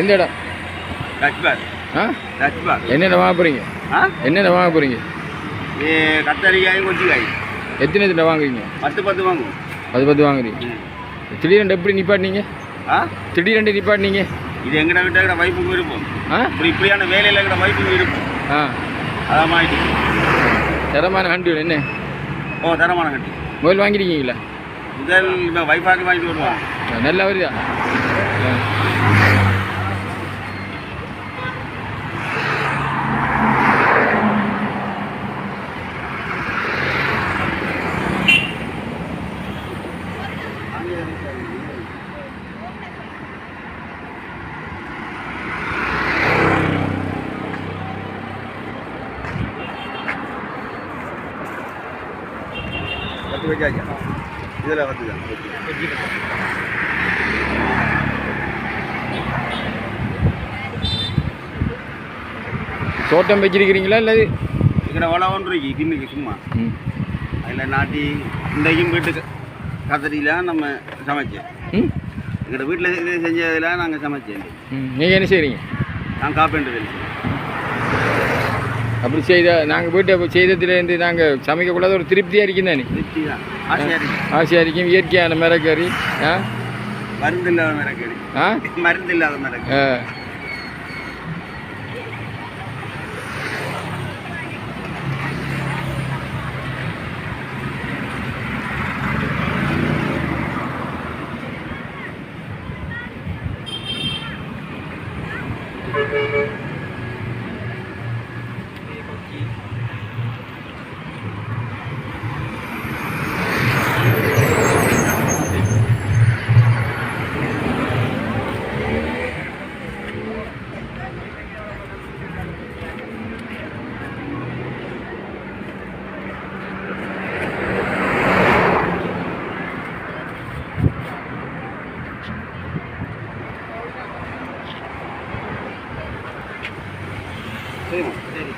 எந்த இடம்? என்னென்ன வாங்க போகிறீங்க என்னென்ன வாங்க போகிறீங்க கத்தரிக்காய் கொச்சிக்காய் எத்தனை எத்தனை வாங்குறீங்க? பத்து பத்து வாங்குவோம். பத்து பத்து வாங்குறீங்க. திடீரெண்டு எப்படி நிப்பாட்டினீங்க? ஆ? திடீரெண்டு நிப்பாட்டினீங்க? இது எங்கட விட்ட எங்கட வைப்புக்கு இருப்போம் ஆ? இப்படி இப்படியான வேலையில் எங்கட வைப்புக்கு இருப்போம் ஆ. அதான் மாட்டி தரமான ஹண்டு என்ன? ஓ தரமான கட்டி முதல் வாங்கிருக்கீங்களா? முதல் இப்போ வைஃபாக்கு வாங்கிட்டு வருவோம் நல்லா வருதா ஆ. பத்து வச்சாச்சா இதில் வந்து தோட்டம் வச்சிருக்கிறீங்களா இல்லை இங்கட வள ஒன்று இருக்கு பின்னுக்கு சும்மா. அதில் நாட்டி இன்றைக்கும் வீட்டுக்கு கத்தரிலாம் நம்ம சமைச்சேன். ம். எங்கள்ட வீட்டில் இது செஞ்சதில் நாங்கள் சமைச்சேன். நீங்கள் என்ன செய்கிறீங்க நான் காப்பேண்டு வேலை அப்படி செய்த நாங்கள் வீட்டை செய்ததுலேருந்து நாங்கள் சமைக்கக்கூடாது ஒரு திருப்தியாக இருக்கும் தானே ஆசையாக இருக்கு ஆசையாக இருக்கும் இயற்கையான மிளகறி ஆ? மருந்து இல்லாத மிளகடி ஆ? மருந்து இல்லாத மிளகு ஆ. சரிம்மா சரி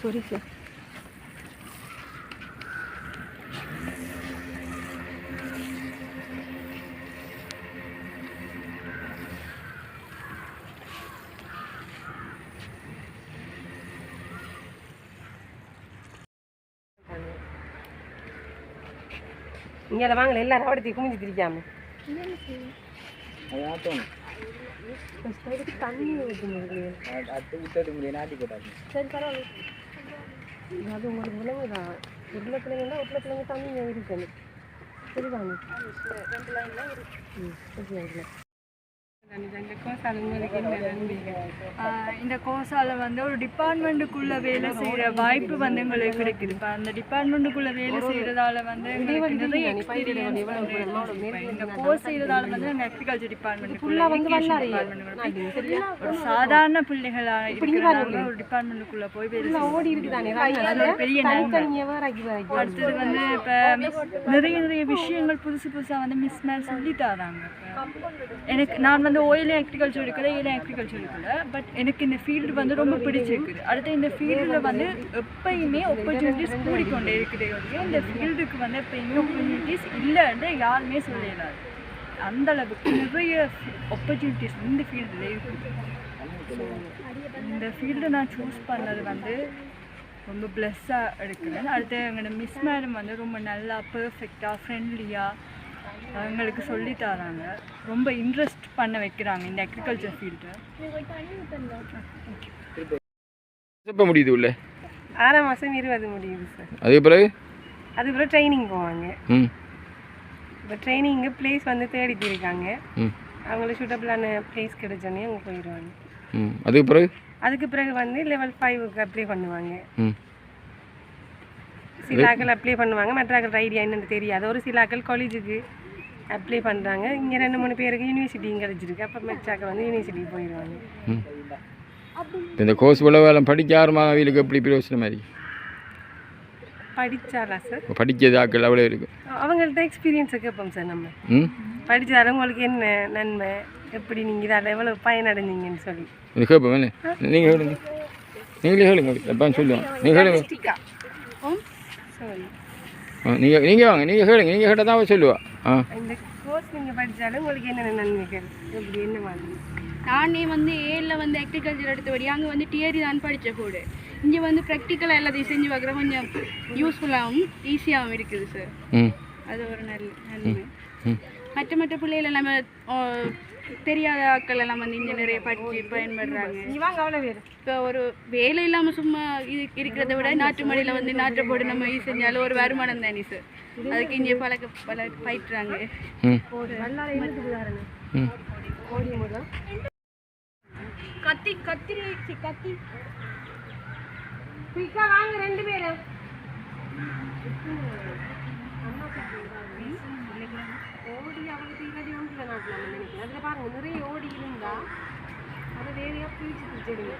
சாரி சார் இங்கே வாங்கல எல்லாரும் அவடத்தி குமிஞ்சு திரிக்காம. தண்ணி ஊற்ற முடியல சரி பரவாயில்ல அது உங்களுக்கு விலங்குதான் உருளைக்கிழங்குனா உருளைக்கிழங்கு தண்ணி இருக்கணும் சரிதாங்க ம் சரி இந்த கோர்ஸால் வந்து ஒரு டிபார்ட்மெண்ட்டுக்குள்ளே வேலை செய்கிற வாய்ப்பு வந்து எங்களுக்கு கிடைக்குது. இப்போ அந்த டிபார்ட்மெண்ட்டுக்குள்ளே வேலை செய்கிறதால வந்து எங்களுக்கு நிறைய இப்ப இந்த கோர்ஸ் செய்கிறதால வந்து நாங்கள் அக்ரிகல்ச்சர் டிபார்ட்மெண்ட்டுக்குள்ளே ஒரு சாதாரண பிள்ளைகளாக ஒரு டிபார்ட்மெண்ட்டுக்குள்ளே போய் வேலை. ஓடி பெரிய அடுத்தது வந்து இப்போ நிறைய நிறைய விஷயங்கள் புதுசு புதுசாக வந்து மிஸ் மேல் சொல்லி தராங்க. எனக்கு நான் வந்து ஓயில் அக்ரிகல்ச்சர் எடுக்கல ஏலும் அக்ரிகல்ச்சர் எடுக்கல பட் எனக்கு இந்த ஃபீல்டு வந்து ரொம்ப பிடிச்சிருக்குது அடுத்து இந்த ஃபீல்டில் வந்து எப்பயுமே ஆப்பர்ச்சுனிட்டிஸ் கூடிக்கொண்டே இருக்குது ஒழிய இந்த ஃபீல்டுக்கு வந்து எப்பயுமே ஆப்பர்ச்சுனிட்டிஸ் இல்லைன்னு யாருமே சொல்லலாது. அந்த அளவுக்கு நிறைய ஆப்பர்ச்சுனிட்டிஸ் இந்த ஃபீல்டில் இருக்குது. இந்த ஃபீல்டு நான் சூஸ் பண்ணது வந்து ரொம்ப ப்ளஸ்ஸாக எடுக்கிறேன். அடுத்து எங்களோட மிஸ் மேடம் வந்து ரொம்ப நல்லா பர்ஃபெக்டாக ஃப்ரெண்ட்லியாக எங்களுக்கு சொல்லி தராங்க. ரொம்ப இன்ட்ரெஸ்ட் பண்ண வைக்கிறாங்க இந்த அக்ரிகல்ச்சர் ஃபீல்டு எப்போ முடியுது உள்ள? ஆறாம் மாதம் இருபது முடியுது சார். அதுக்கு பிறகு? அதுக்கப்புறம் ட்ரைனிங் போவாங்க. ம். இப்போ ட்ரைனிங்கு பிளேஸ் வந்து தேடிட்டு இருக்காங்க ம். அவங்களுக்கு சூட்டபிளான பிளேஸ் கிடைச்சோன்னே அவங்க போயிடுவாங்க. ம். அதுக்கு பிறகு? அதுக்கு பிறகு வந்து லெவல் ஃபைவுக்கு அப்ளை பண்ணுவாங்க. ம். சிலாக்கள் அப்ளை பண்ணுவாங்க. மற்றாக்கள் ஐடியா என்னன்னு தெரியாது. ஒரு சிலாக்கள் காலேஜுக்கு அப்ளை பண்ணுறாங்க இங்கே ரெண்டு மூணு பேருக்கு யூனிவர்சிட்டியும் கிடச்சிருக்கு அப்போ மெச்சாக்கள் வந்து யூனிவர்சிட்டிக்கு போயிடுவாங்க ம். இந்த கோர்ஸ் உலக படிக்க ஆறு மாதவிகளுக்கு எப்படி பிரயோசனம் மாதிரி? படித்தாரா சார் இப்போ படிக்கிறது ஆக்கள் அவ்வளோ இருக்கு. அவங்கள்ட்ட எக்ஸ்பீரியன்ஸை கேட்போம் சார் நம்ம. ம். படித்தாரு உங்களுக்கு என்ன நன்மை? எப்படி நீங்கள் இதால் எவ்வளோ பயனடைஞ்சீங்கன்னு சொல்லி. இது கேட்போம் நீங்கள் கேளுங்க. நீங்களே கேளுங்க எப்போ சொல்லுவோம். நீங்கள் கேளுங்க. சாரி நீங்கள் நீங்கள் வாங்க நீங்கள் கேளுங்க. நீங்கள் கேட்டால் தான் சொல்லுவா. இந்த கோர்ஸ் நீங்கள் படித்தாலும் உங்களுக்கு என்னென்ன நன்மைகள்? எப்படி என்ன மாதிரி? நானே வந்து ஏல வந்து அக்ரிகல்ச்சர் எடுத்தபடி அங்கே வந்து தியரி தான் படித்த கூட இங்கே வந்து ப்ராக்டிக்கலாக எல்லாத்தையும் செஞ்சு பார்க்குற கொஞ்சம் யூஸ்ஃபுல்லாகவும் ஈஸியாகவும் இருக்குது சார் ம். அது ஒரு நல்ல நன்மை. மற்ற மற்ற பிள்ளைகள் எல்லாமே தெரியாத ஆட்கள் எல்லாம் வந்து இங்கே நிறைய படித்து பயன்படுறாங்க. இப்போ ஒரு வேலை இல்லாமல் சும்மா இது இருக்கிறத விட நாட்டு மடியில் வந்து நாட்டை போட்டு நம்ம இது செஞ்சாலும் ஒரு வருமானம் தானே சார் அதுக்கு இங்கே பழக்க பல பயிற்றுறாங்க கத்தி கத்தி கத்தி குயிக்கா வாங்க ரெண்டு பேரும் ஓடி அவங்களுக்கு இல்லாடி ஒன்றில் நாட்டில் நினைக்கிறேன். அதில் பாருங்க நிறைய ஓடி இருந்தா அதை வேறையாக பிரிச்சு பிடிச்சிடுங்க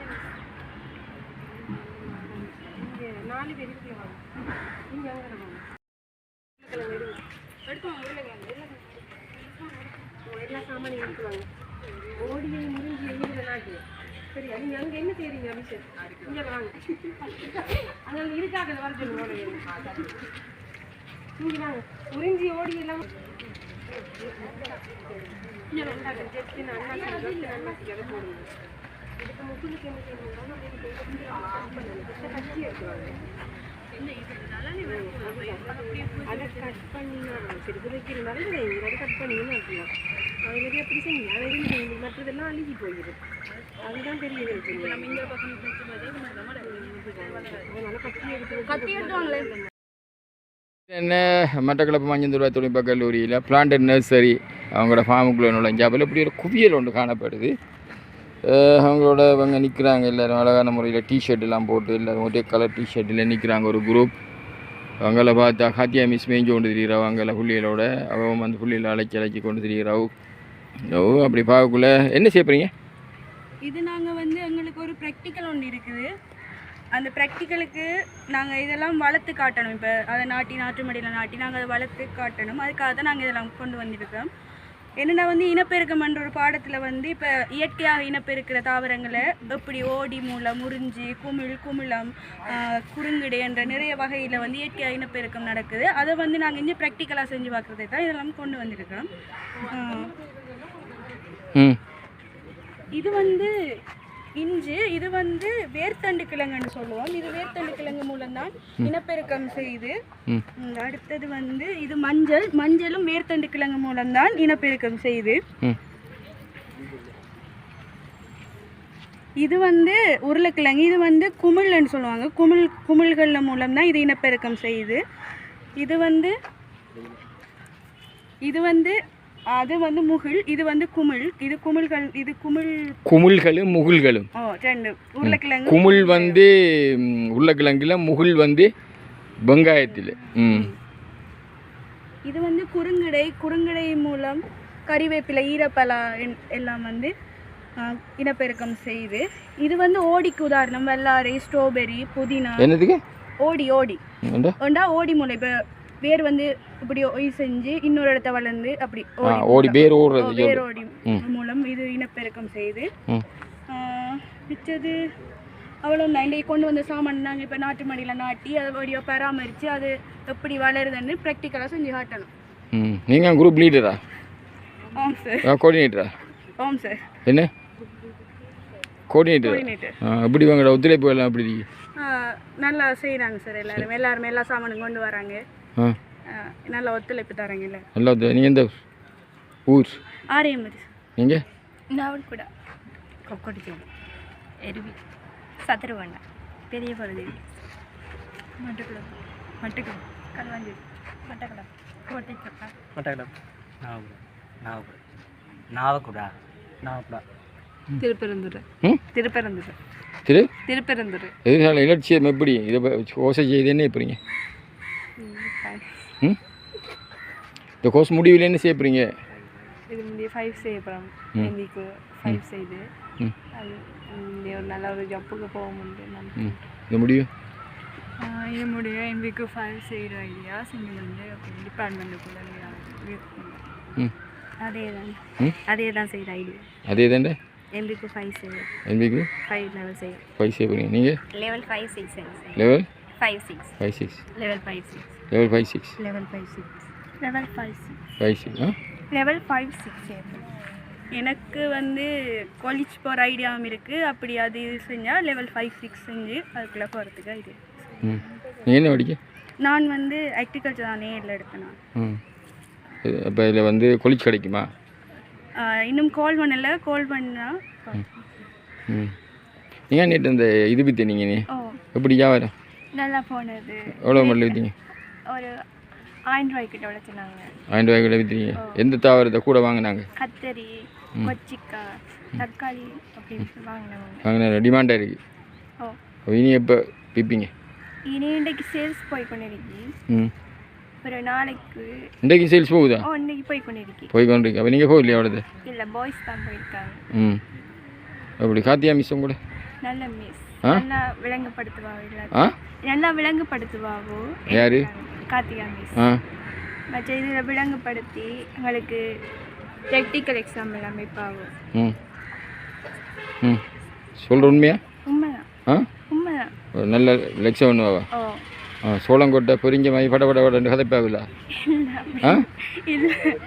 இங்கே நாலு பேர் இருக்குல்ல வாங்க. இங்கே அங்கே எல்லா சாமானியும் எடுத்துவாங்க ஓடியை முறிஞ்சி எழுதுற சரி நீங்க அங்கே என்ன செய்றீங்க அபிஷேக் வாங்க அங்கே இருக்காது வர சொல்லுங்க ஓடியை வாங்க உறிஞ்சி ஓடி எல்லாம் இதுக்கு முக்குலுக்கு என்ன செய்யணும் கட்சி எடுத்துவாங்க அதை கட் பண்ணினா சரி புதைக்கு இருந்தாலும் கிடையாது அதை கட் பண்ணிங்கன்னா இருக்கலாம் அது மாதிரி அப்படி செஞ்சு அதை இது செய்யுங்க மற்றதெல்லாம் அழுகி போயிடும் அதுதான் பெரிய இது. நம்ம இந்த பக்கம் அதனால கத்தி எடுத்து கத்தி எடுத்துவாங்களே? என்ன மட்டக்களப்பு மஞ்சள் ரூபாய் தொழில்நுட்ப கல்லூரியில் பிளான்டட் நர்சரி அவங்களோட ஃபார்முக்குள்ளே நுழைஞ்சாப்பில் இப்படி ஒரு குவியல் ஒன்று காணப்படுது. அவங்களோட இவங்க நிற்கிறாங்க எல்லோரும் அழகான முறையில் டிஷர்ட் எல்லாம் போட்டு எல்லோரும் ஒரே கலர் டிஷர்ட்டில் நிற்கிறாங்க ஒரு குரூப் அவங்கள பார்த்தா ஹாத்தியா மிஸ் மேய்ஞ்சு கொண்டு திரிகிறவ அவங்கள புள்ளிகளோட. அவன் வந்து புள்ளியில் அழைச்சி அழைச்சி கொண்டு திரிகிறவ ஓ அப்படி பார்க்கக்குள்ள என்ன செய்ய இது நாங்கள் வந்து எங்களுக்கு ஒரு ப்ராக்டிக்கல் ஒன்று இருக்குது. அந்த ப்ராக்டிக்கலுக்கு நாங்கள் இதெல்லாம் வளர்த்து காட்டணும். இப்போ அதை நாட்டி நாட்டு மடியில் நாட்டி நாங்கள் அதை வளர்த்து காட்டணும். அதுக்காக தான் நாங்கள் இதெல்லாம் கொண்டு வந்திருக்கோம். என்னென்னா வந்து இனப்பெருக்கம்ன்ற ஒரு பாடத்தில் வந்து இப்போ இயற்கையாக இனப்பெருக்கிற தாவரங்களை எப்படி ஓடி மூலம் முறிஞ்சி குமிழ் குமிழம் குறுங்கிடை என்ற நிறைய வகையில் வந்து இயற்கையாக இனப்பெருக்கம் நடக்குது. அதை வந்து நாங்கள் இங்கே ப்ராக்டிக்கலாக செஞ்சு பார்க்குறதை தான் இதெல்லாம் கொண்டு வந்திருக்கோம். இது வந்து இஞ்சி இது வந்து வேர்த்தண்டு கிழங்குன்னு சொல்லுவோம். இது வேர்த்தண்டு கிழங்கு மூலம்தான் இனப்பெருக்கம் செய்து ம், அடுத்தது வந்து இது மஞ்சள். மஞ்சளும் வேர்த்தண்டு கிழங்கு மூலம்தான் இனப்பெருக்கம் செய்து ம். இது வந்து உருளைக்கிழங்கு. இது வந்து குமிழ்ன்னு சொல்லுவாங்க. குமிழ் குமிழ்கள் மூலம்தான் இது இனப்பெருக்கம் செய்யுது. இது வந்து இது வந்து அது வந்து முகில் இது வந்து குமிழ் இது குமிழ்கள் இது குமிழ் குமிழ்களும் முகில்களும். ஓ ரெண்டு. உருளைக்கிழங்கு குமிழ் வந்து உருளைக்கிழங்குல முகில் வந்து வெங்காயத்தில். ம். இது வந்து குறுங்கடை குறுங்கடை மூலம் கறிவேப்பிலை ஈரப்பலா எல்லாம் வந்து இனப்பெருக்கம் செய்யுது இது வந்து ஓடிக்கு உதாரணம். வெள்ளாரை ஸ்ட்ராபெரி புதினா. என்னதுக்கு? ஓடி ஓடி? ஒண்டா ஓடி மூலம். இப்போ வேர் வந்து இப்படி ஒய் செஞ்சு இன்னொரு இடத்த வளர்ந்து அப்படி ஓடி பேர் ஓடுறது சொல்லு. வேரோடி மூலம் இது இனப்பெருக்கம் ஆ, மிச்சது அவ்வளோ இன்றைக்கு கொண்டு வந்த சாமான் நாங்கள் இப்போ நாட்டு மடியில் நாட்டி அதை வடியாக பராமரித்து அது எப்படி வளருதுன்னு ப்ராக்டிக்கலாக செஞ்சு காட்டணும். நீங்கள் குரூப் லீடரா ஆமாம் சார் கோஆர்டினேட்டரா ஆமாம் சார் என்ன? கோஆர்டினேட்டர் எப்படி உங்களோட ஒத்துழைப்பு எல்லாம் எப்படி? நல்லா செய்கிறாங்க சார் எல்லாரும். எல்லாருமே எல்லா சாமானும் கொண்டு வராங்க. நல்லா ஒத்துழைப்பு தராங்க இல்லை நல்லா ஒத்து- நீங்க எந்த ஊர்? ஆரியமதி நீங்கள் நாவல்குடா. கொக்கடிச்சோம் எருவி. சதுரவண்ணா. பெரிய பகுதி. மட்டக்குளம். மட்டக்குளம். கல்வாஞ்சேரி மட்டக்குளம். கோட்டைக்கப்பா மட்டக்களம். நாகபுரம் நாகபுரம் நாவக்குடா நாவக்குடா திருப்பெருந்துறை ம்? திருப்பெருந்துறை திரு? திருப்பெருந்துறை எதிர்கால இலட்சியம் எப்படி? இதை ப- கோர்ஸை செய்து என்ன எப்படிங்க ம் இந்த கோர்ஸ் முடிவில் என்ன செய்ய போகிறீங்க இது முந்தைய ஃபைவ் செய்ய போகிறோம் எங்களுக்கு ஃபைவ் செய்து. அது ஒரு நல்ல ஒரு ஜப்புக்கு போக முடியும் இது முடியும்? இது முடிய எம்பிக்கு ஃபைல் செய்கிற ஐடியா செஞ்சு வந்து டிபார்ட்மெண்ட்டுக்குள்ளே அதே தான்? அதே தான் செய்கிற ஐடியா அதே தாண்டே எம்பிக்கு ஃபைவ் செய்ய. என்பிக்கு ஃபைவ் லெவல் செய்ய. ஃபைவ் செய்ய போகிறீங்க நீங்கள் level five six level five six five six level five six level five six level five six level five six five six level five six எனக்கு வந்து காலேஜ் போகிற ஐடியாவும் இருக்குது அப்படி அது இது செஞ்சால் லெவல் ஃபைவ் சிக்ஸ் செஞ்சு அதுக்குள்ளே போகிறதுக்கு ஐடியா நீங்கள் என்ன படிக்க? நான் வந்து அக்ரிகல்ச்சர் தான் நேரில் எடுத்தேன் நான். ம். அப்போ இதில் வந்து கொலிச்சு கிடைக்குமா? இன்னும் கால் பண்ணல. கால் பண்ணால் ம். நீங்கள் நேற்று இந்த இது பற்றி நீங்கள் நீ எப்படி வியாபாரம்? நல்லா போனது. எவ்வளோ மல்ல விற்றீங்க ஒரு ஆயிரம் ரூபாய் கிட்ட உழைச்சினாங்க ஆயிரம் ரூபாய் கிட்ட விற்றீங்க எந்த தாவரத்தை கூட வாங்கினாங்க? கத்தரி கொச்சிக்காய் தக்காளி அப்படி வாங்கினவங்க வாங்கின டிமாண்டாக இருக்குது இனி எப்போ விற்பீங்க இனி இன்றைக்கு சேல்ஸ் போய் கொண்டிருக்கி. ம். ஒரு நாளைக்கு இன்றைக்கு சேல்ஸ் போகுதா? ஓ போய் கொண்டிருக்கி. போய் கொண்டிருக்கு. அப்போ நீங்கள் போகலையா அவ்வளோது இல்லை பாய்ஸ் தான் போயிருக்காங்க. ம். அப்படி காத்தியா மிஸ்ஸும் கூட? நல்ல மிஸ்? நல்லா எல்லாத்தையும். நல்லா விளங்குபடுத்துவாவோ யாரு? கார்த்திகா மிஸ் ஆ. மற்ற இதில் விளங்குபடுத்தி எங்களுக்கு டெக்னிக்கல் எக்ஸாம் எல்லாம் வைப்பாவோ ம். ம். சொல்கிற உண்மையா? உண்மைதான். ஆ? உண்மைதான். நல்ல லட்சம் ஒன்றுவா ஆ சோளங்கொட்டை பொரிஞ்ச மாதிரி பட பட படன்னு கதைப்பாவில்ல ஆ?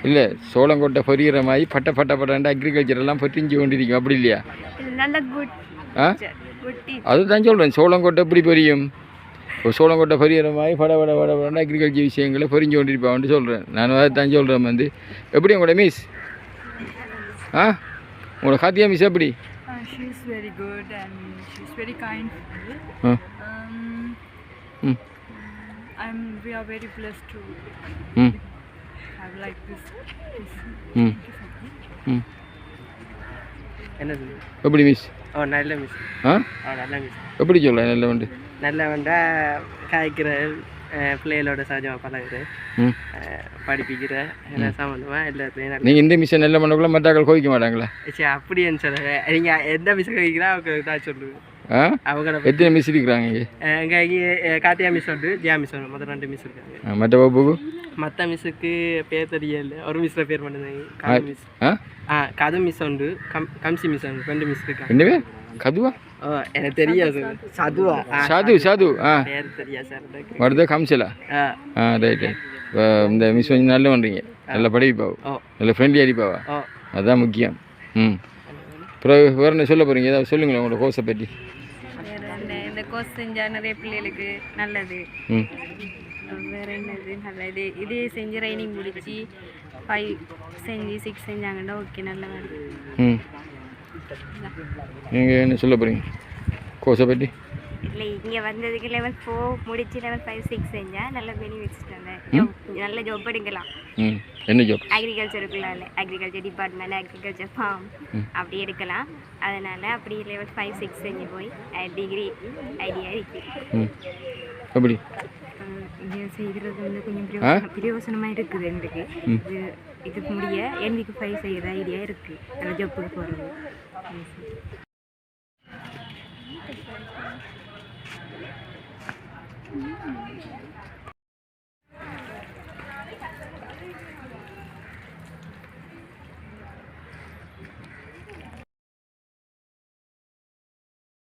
இல்லை சோளங்கொட்டை பொரியிற மாதிரி பட்ட பட்ட படண்டு அக்ரிகல்ச்சர் எல்லாம் பொரிஞ்சு கொண்டிருக்கும். அப்படி இல்லையா? இது நல்ல குட் ஆ? அதுதான் சொல்கிறேன் சோளங்கொட்டை எப்படி பொரியும் சோளங்கொட்டை பொரியிற மாதிரி பட பட பட படன்னு அக்ரிகல்ச்சர் விஷயங்களை பொரிஞ்சு கொண்டிருப்பான்னு சொல்கிறேன் நான் அதை தான் சொல்கிறேன் வந்து எப்படி உங்களோட மிஸ் ஆ? உங்களோட காத்தியா மிஸ் எப்படி? She is very good and she is very kind ah. Um, ம். I'm we are very blessed to ம். have like this. this. ம். ம். எப்படி மிஸ் நல்ல மிஸ் ஆ? நல்ல மிஸ் எப்படி சொல்ல நல்ல வந்து நல்ல வந்தா காய்க்கிற பிள்ளைகளோட சகஜமாக பழகுற ம். அஹ், படிப்பிக்கிற எல்லாம் சம்மந்தமாக எல்லாத்தையும் நீங்கள் இந்த மிஷன் நல்ல பண்ணக்குள்ள மற்றாக்கள் கோவிக்க மாட்டாங்களா? சரி அப்படின்னு சொல்ல நீங்கள் எந்த மிஸ் வைக்கிறா அவங்க தான் சொல்லுவேன் ஆ? அவங்கள எத்தனை மிஸ் இருக்கிறாங்க இங்கே? காத்தியா மிஸ் உண்டு ஜியா மிஸ் உண்டு. மொத்தம் ரெண்டு மிஸ் இருக்காங்க. மற்ற வகுப்புக்கு? மற்ற மிஸ்ஸுக்கு பேர் தெரியல. ஒரு மிஸ்ஸில் பேர் பண்ணுறாங்க கது மிஸ் ஆ? கது மிஸ் உண்டு கம் கம்சி மிஸ் உண்டு. ரெண்டு மிஸ் இருக்காங்க. கதுவா? எனக்கு தெரியாது. சதுவா சாது. சாது ஆ. தெரியாது சார். வருதா கம்சலா ஆ. ஆ ரைட் ரைட் இப்போ இந்த மிஸ் கொஞ்சம் நல்லா பண்ணுறீங்க நல்லா படிப்பாவோ நல்ல ஃப்ரெண்ட்லி அடிப்பாவா? அதுதான் முக்கியம். ம். அப்புறம் வேறு என்ன சொல்ல போகிறீங்க ஏதாவது சொல்லுங்களேன் உங்களோட கோர்ஸை பற்றி இந்த கோர்ஸ் செஞ்சால் நிறைய பிள்ளைகளுக்கு நல்லது. ம். வேறு என்னது? நல்லது இதே. செஞ்சு ரைனிங் முடிச்சு ஃபைவ் செஞ்சு சிக்ஸ் செஞ்சாங்கன்னா ஓகே நல்லா வருது ம். நீங்கள் என்ன சொல்ல போகிறீங்க கோர்ஸை பற்றி இல்லை இங்கே வந்ததுக்கு லெவல் ஃபோர் முடிச்சு லெவல் ஃபைவ் சிக்ஸ் செஞ்சால் நல்ல பெனிஃபிட்ஸ் ஜாப் நல்ல ஜாப் எடுக்கலாம். என்ன ஜாப் அக்ரிகல்ச்சருக்குள்ள அக்ரிகல்ச்சர் டிபார்ட்மெண்ட் அக்ரிகல்ச்சர் ஃபார்ம் அப்படி எடுக்கலாம். அதனால் அப்படி லெவல் ஃபைவ் சிக்ஸ் செஞ்சு போய் டிகிரி ஐடியா இருக்கு இங்கே செய்கிறது வந்து கொஞ்சம்? பிரயோசனம் பிரயோசனமாக இருக்குது எங்களுக்கு. இது இதுக்கு முடிய எங்களுக்கு ஃபைவ் செய்கிற ஐடியா இருக்குது நல்ல ஜாப்புக்கு போகிறது